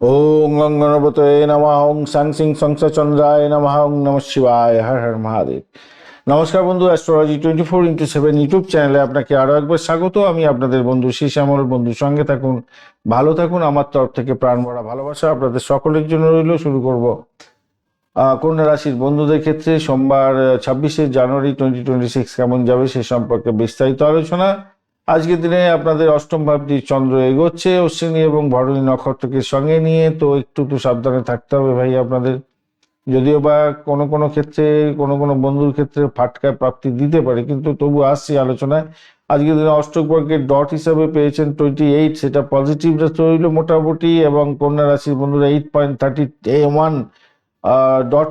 ওং গং গণপতয়ে নমঃ ওং সাং সিং সংসচন্দ্রায় নমঃ ওং নম শিবায় হর হর মহাদেব নমস্কার বন্ধু astrology twenty four into seven YouTube চ্যানেলে আপনাকে আরও একবার স্বাগত। আমি আপনাদের বন্ধু শ্যামল বন্ধু সঙ্গে থাকুন, ভালো থাকুন, আমার তরফ থেকে প্রাণ ভরা ভালোবাসা। আপনাদের সকলের জন্য রইল, শুরু করব। কন্যা রাশির বন্ধুদের ক্ষেত্রে সোমবার, ছাব্বিশে জানুয়ারি টোয়েন্টি টোয়েন্টি সিক্স কেমন যাবে সে সম্পর্কে বিস্তারিত আলোচনা। আজকের দিনে আপনাদের অষ্টম ভাবটি চন্দ্র এগোচ্ছে, অশ্বিনী এবং ভরণী নক্ষত্রকে সঙ্গে নিয়ে, তো একটু তো সাবধানে থাকতে হবে ভাই আপনাদের। যদিও বা কোনো কোনো ক্ষেত্রে, কোনো কোনো বন্ধুর ক্ষেত্রে ফাটকায় প্রাপ্তি দিতে পারে, কিন্তু তবু আসছি আলোচনায়। আজকের দিনে অষ্টক বর্গের ডট হিসাবে পেয়েছেন টোয়েন্টি এইট সেটা পজিটিভটা রইল মোটামুটি, এবং কন্যা রাশির বন্ধুরা eight point thirty one dot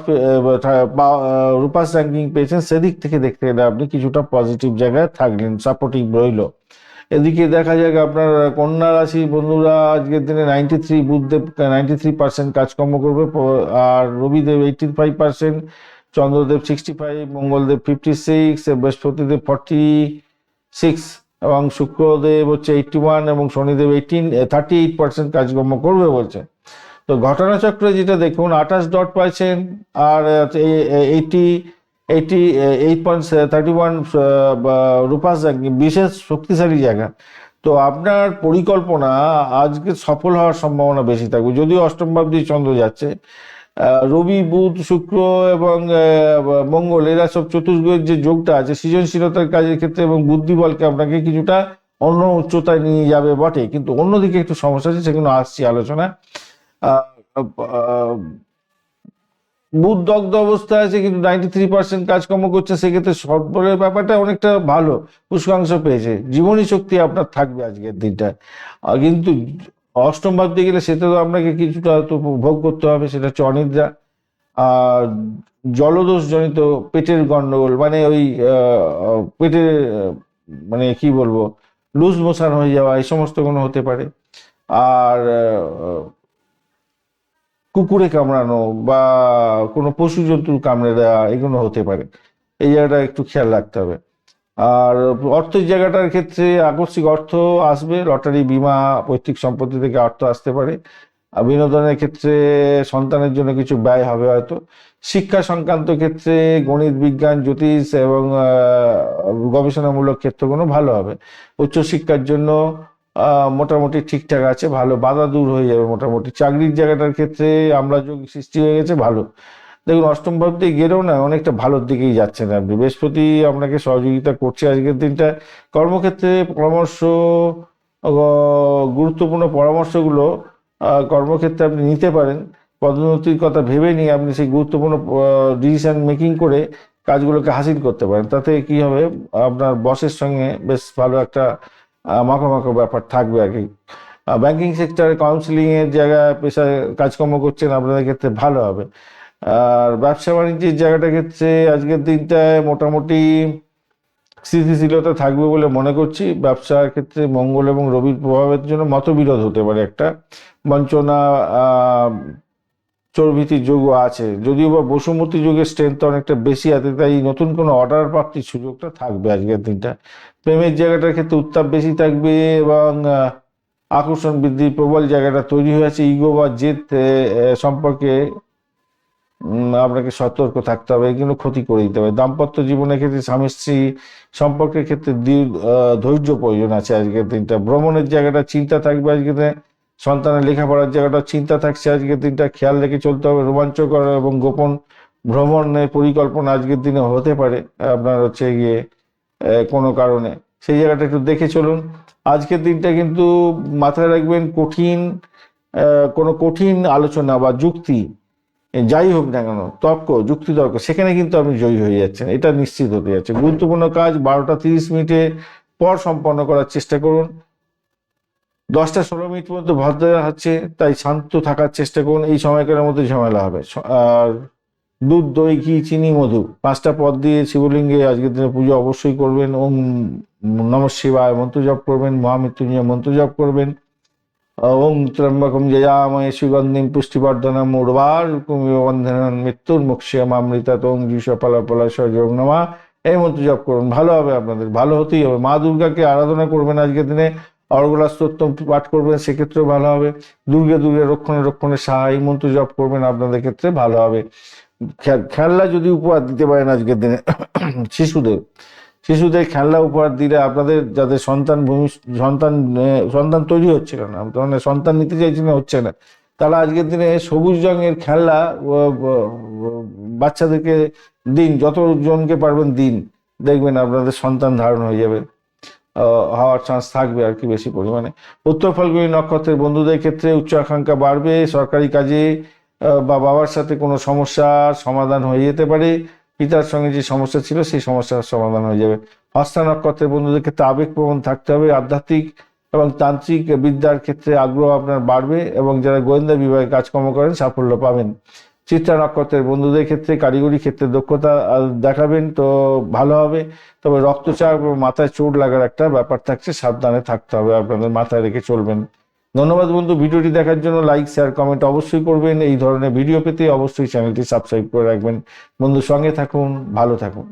rupees ranking পেয়েছেন। সেদিক থেকে দেখতে গেলে আপনি কিছুটা পজিটিভ জায়গায় থাকলেন সাপোর্টিভ রইল। এদিকে দেখা যাক আপনার কন্যা রাশি বন্ধুরা, আজকের দিনে ninety three Budhdev ninety three percent কাজকর্ম করবে। আর Rabidev eighty five percent Chandradev sixty five Mangaldev fifty six Brihaspatidev forty six এবং শুক্রদেব হচ্ছে এইটটি ওয়ান এবং Shanidev eighteen thirty eight percent কাজকর্ম করবে বলছে। তো ঘটনাচক্রে যেটা দেখুন, আঠাশ ডট পাইছেন, আর eighty eighty eight point thirty one rupees বিশেষ শক্তিশালী জায়গা। তো আপনার পরিকল্পনা আজকে সফল হওয়ার সম্ভাবনা বেশি থাকবে। যদিও অষ্টম ভাবদি চন্দ্র যাচ্ছে রবি, বুধ, শুক্র এবং মঙ্গল, এরা সব চতুর্গ্রহের যে যোগটা আছে, সৃজনশীলতার কাজের ক্ষেত্রে এবং বুদ্ধিবলকে আপনাকে কিছুটা অন্য উচ্চতায় নিয়ে যাবে বটে। কিন্তু অন্যদিকে একটু সমস্যা আছে, সেগুলো আসছি আলোচনা। দগ্ধ অবস্থায় আছে, কিন্তু নাইনটি থ্রি পার্সেন্ট কাজকর্ম করছে, সেক্ষেত্রে সর্বরের ব্যাপারটা অনেকটা ভালো, পুষ্কাংশ পেয়েছে। জীবনী শক্তি আপনার থাকবে আজকের দিনটা। কিন্তু অষ্টম ভাবতে গেলে সেটা তো আপনাকে কিছুটা তো ভোগ করতে হবে, সেটা হচ্ছে অনিদ্রা আর জলদোষ জনিত পেটের গন্ডগোল মানে ওই পেটের মানে কি বলব, লুজ মোশন হয়ে যাওয়া, এই সমস্ত কোনো হতে পারে। আর কুকুরে কামড়ানো বা কোনো পশু জন্তুর কামড়ে দেওয়া এগুলো হতে পারে। এই জায়গাটা একটু খেয়াল রাখতে হবে। আর অর্থের জায়গাটার ক্ষেত্রে আকস্মিক অর্থ আসবে, লটারি, বিমা, পৈতৃক সম্পত্তি থেকে অর্থ আসতে পারে। বিনোদনের ক্ষেত্রে সন্তানের জন্য কিছু ব্যয় হবে হয়তো। শিক্ষা সংক্রান্ত ক্ষেত্রে গণিত, বিজ্ঞান, জ্যোতিষ এবং গবেষণামূলক ক্ষেত্রগুলো ভালো হবে। উচ্চশিক্ষার জন্য মোটামুটি ঠিকঠাক আছে, ভালো, বাধা দূর হয়ে যাবে মোটামুটি। চাকরির জায়গাটার ক্ষেত্রে আমরা যোগ সৃষ্টি হয়ে গেছে, ভালো। দেখুন, অষ্টম ভাবতে গেলেও না অনেকটা ভালোর দিকেই যাচ্ছেন আপনি। বৃহস্পতি আপনাকে সহযোগিতা করছে আজকের দিনটা। কর্মক্ষেত্রে পরামর্শ গুরুত্বপূর্ণ পরামর্শগুলো কর্মক্ষেত্রে আপনি নিতে পারেন। পদোন্নতির কথা ভেবে নিয়ে আপনি সেই গুরুত্বপূর্ণ ডিসিশন মেকিং করে কাজগুলোকে হাসিল করতে পারেন। তাতে কি হবে? আপনার বসের সঙ্গে বেশ ভালো একটা আহ, মাখামাখো ব্যাপার থাকবে আর কি। ব্যাংকিং সেক্টরে কাউন্সিলিং এর জায়গায় পেশায় কাজকর্ম করছেন আপনাদের ক্ষেত্রে ভালো হবে। আর ব্যবসা বাণিজ্যের জায়গাটার ক্ষেত্রে আজকের দিনটায় মোটামুটি স্থিতিশীলতা থাকবে বলে মনে করছি। ব্যবসার ক্ষেত্রে মঙ্গল এবং রবির প্রভাবের জন্য মতবিরোধ হতে পারে একটা। বঞ্চনা আহ, চর্বিতির যোগও আছে। যদিও বা বসুমতী যুগের স্ট্রেংথ অনেকটা বেশি আছে তাই নতুন কোনো অর্ডার প্রাপ্তির সুযোগটা থাকবে আজকের দিনটা। প্রেমের জায়গাটার ক্ষেত্রে উত্তাপ বেশি থাকবে এবং আকর্ষণ বৃদ্ধির প্রবল জায়গাটা তৈরি হয়ে আছে। ইগো বা জেদ সম্পর্কে আপনাকে সতর্ক থাকতে হবে এগুলো ক্ষতি করে দিতে হবে। দাম্পত্য জীবনের ক্ষেত্রে স্বামী স্ত্রী সম্পর্কের ক্ষেত্রে ধৈর্য প্রয়োজন আছে আজকের দিনটা। ভ্রমণের জায়গাটা চিন্তা থাকবে আজকের দিনে। সন্তানের লেখাপড়ার জায়গাটা চিন্তা থাকছে, আজকের দিনটা খেয়াল রেখে চলতে হবে, রোমাঞ্চকর এবং গোপন ভ্রমণের পরিকল্পনা আজকের দিনে হতে পারে, আপনার হচ্ছে গিয়ে কোনো কারণে। সেই জায়গাটা একটু দেখে চলুন। আজকের দিনটা কিন্তু মাথায় রাখবেন কঠিন কোনো কঠিন আলোচনা বা যুক্তি যাই হোক না কেন, তর্ক যুক্তি তর্ক সেখানে কিন্তু আপনি জয়ী হয়ে যাচ্ছেন, এটা নিশ্চিত হতে যাচ্ছে। গুরুত্বপূর্ণ কাজ, বারোটা তিরিশ মিনিটে পর সম্পন্ন করার চেষ্টা করুন। দশটা ষোলো মিনিট পর্যন্ত ভদ্র হচ্ছে, তাই শান্ত থাকার চেষ্টা করুন। এই সময়কালের মধ্যে ঝামেলা হবে। আর দুধ, দই, ঘি, চিনি, মধু, পাঁচটা পদ দিয়ে শিবলিঙ্গে আজকের দিনে পুজো অবশ্যই করবেন। ওম নম শিবায়, মন্ত্র জপ করবেন, মহামৃত্যুঞ্জয় মন্ত্র জপ করবেন। ওম ত্রম্বকম জয়াময় সুগন্ধিম পুষ্টিবর্ধনম উর্বার বন্ধনম মৃত্যুর মুক্ষিয়মামৃতা ওং জুষ পলা পলা সযোগ নমা। এই মন্ত্র জপ করুন। ভালো হবে আপনাদের, ভালো হতেই হবে। মা দুর্গাকে আরাধনা করবেন আজকের দিনে। অর্গলা স্তোত্তম পাঠ করবেন, সেক্ষেত্রেও ভালো হবে। দুর্গে দুর্গে রক্ষণে রক্ষণে সাহাই মন্ত্র জপ করবেন, আপনাদের ক্ষেত্রে ভালো হবে। খেলনা যদি উপহার দিতে পারেন আজকের দিনে, শিশুদের। শিশুদের খেলনা উপহার দিলে আপনাদের যাদের সন্তান ভূমি- সন্তান সন্তান তৈরি হচ্ছিল না মানে সন্তান নিতে চাইছে না, হচ্ছে না, তারা আজকের দিনে সবুজ রঙের খেলনা বাচ্চাদেরকে দিন যতজনকে পারবেন দিন। দেখবেন আপনাদের সন্তান ধারণ হয়ে যাবে। হওয়ার চান্স থাকবে আর কি বেশি পরিমাণে। উত্তর ফাল্গুনী নক্ষত্রের বন্ধুদের ক্ষেত্রে উচ্চ আকাঙ্ক্ষা বাড়বে, সরকারি কাজে বা বাবার সাথে কোনো সমস্যার সমাধান হয়ে যেতে পারে। পিতার সঙ্গে যে সমস্যা ছিল সেই সমস্যার সমাধান হয়ে যাবে। হস্তা নক্ষত্রের বন্ধুদের ক্ষেত্রে আবেগপ্রবণ থাকতে হবে, আধ্যাত্মিক এবং তান্ত্রিক বিদ্যার ক্ষেত্রে আগ্রহ আপনার বাড়বে এবং যারা গোয়েন্দা বিভাগে কাজকর্ম করেন সাফল্য পাবেন। চিত্রা নক্ষত্রের বন্ধুদের ক্ষেত্রে, কারিগরি ক্ষেত্রে দক্ষতা দেখাবেন তো ভালো হবে। তবে রক্তচাপ মাথায় চোট লাগার একটা ব্যাপার থাকছে, সাবধানে থাকতে হবে, আপনাদের মাথায় রেখে চলবেন। ধন্যবাদ বন্ধু, ভিডিওটি দেখার জন্য লাইক, শেয়ার, কমেন্ট অবশ্যই করবেন। এই ধরনের ভিডিও পেতে অবশ্যই চ্যানেলটি সাবস্ক্রাইব করে রাখবেন। বন্ধু সঙ্গে থাকুন, ভালো থাকুন।